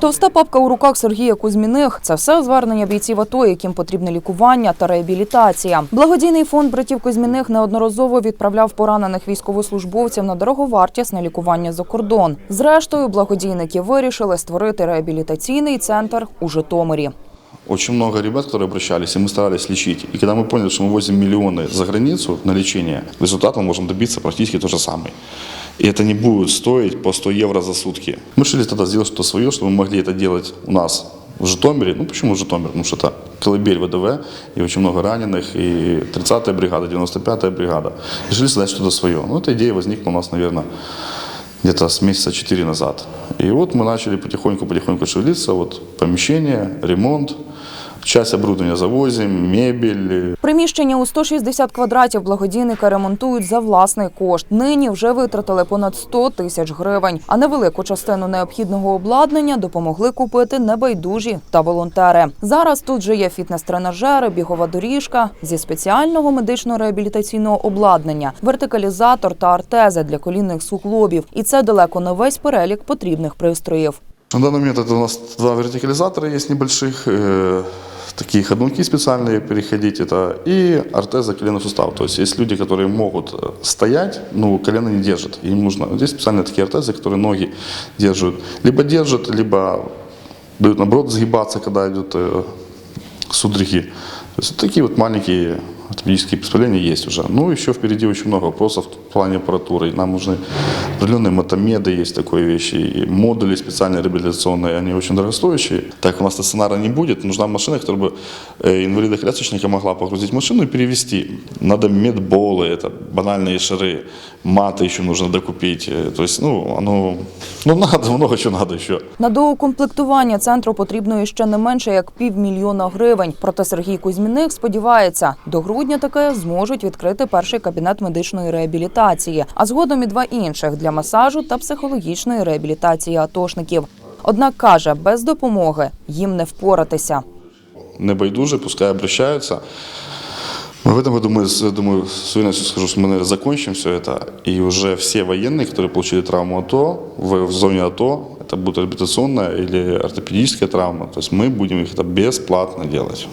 Товста папка у руках Сергія Кузьміних – це все звернення бійців АТО, яким потрібне лікування та реабілітація. Благодійний фонд братів Кузьміних неодноразово відправляв поранених військовослужбовців на дороговартісне лікування за кордон. Зрештою, благодійники вирішили створити реабілітаційний центр у Житомирі. Очень много ребят, которые обращались, и мы старались лечить. И когда мы поняли, что мы возим миллионы за границу на лечение, результата мы можем добиться практически то же самое. И это не будет стоить по 100 евро за сутки. Мы решили тогда сделать что-то свое, чтобы мы могли это делать у нас в Житомире. Ну почему Житомир? Потому что это колыбель ВДВ, и очень много раненых, и 30-я бригада, 95-я бригада. Решили создать что-то свое. Ну, эта идея возникла у нас, наверное, где-то с месяца 4 назад. И вот мы начали потихоньку-потихоньку шевелиться. Вот помещение, ремонт, часть оборудования завозим, мебель, Приміщення у 160 квадратів благодійника ремонтують за власний кошт. Нині вже витратили понад 100 тисяч гривень. А невелику частину необхідного обладнання допомогли купити небайдужі та волонтери. Зараз тут же є фітнес-тренажери, бігова доріжка зі спеціального медично-реабілітаційного обладнання, вертикалізатор та артези для колінних суглобів. І це далеко не весь перелік потрібних пристроїв. На данный момент это у нас два вертикализатора есть небольших, э, такие ходунки специальные переходить, это и ортеза коленный сустав. То есть есть люди, которые могут э, стоять, но колено не держит. Им нужно, вот здесь специальные такие ортезы, которые ноги держат, либо держат, либо дают наоборот сгибаться, когда идут э, судороги. То есть вот такие вот маленькие ортопедические приспособления есть уже. Ну, еще впереди очень много вопросов в плане аппаратуры. Нам нужны определенные мотомеды, есть такие вещи, и модули специальные реабилитационные, они очень дорогостоящие. Так как у нас стационара не будет, нужна машина, которая бы э, инвалида-колясочника могла погрузить в машину и перевести. Надо медболы, это банальные шары, маты еще нужно докупить. Э, То есть, ну, оно, ну, надо, много чего надо еще. На доукомплектування центру потрібно іще не менше як півмільйона гривень. Проте Сергій Кузьміних сподівається, до грудня таке зможуть відкрити перший кабінет медичної реабілітації, а згодом і два інших для масажу та психологічної реабілітації атошників. Однак каже, без допомоги їм не впоратися. небайдужие, пускай обращаются. Но в этом году мы, с- думаю, с уверенностью скажу, что мы, наверное, закончим все это. И уже все военные, которые получили травму АТО, в, в зоне АТО, это будет реабилитационная или ортопедическая травма, то есть мы будем их это бесплатно делать.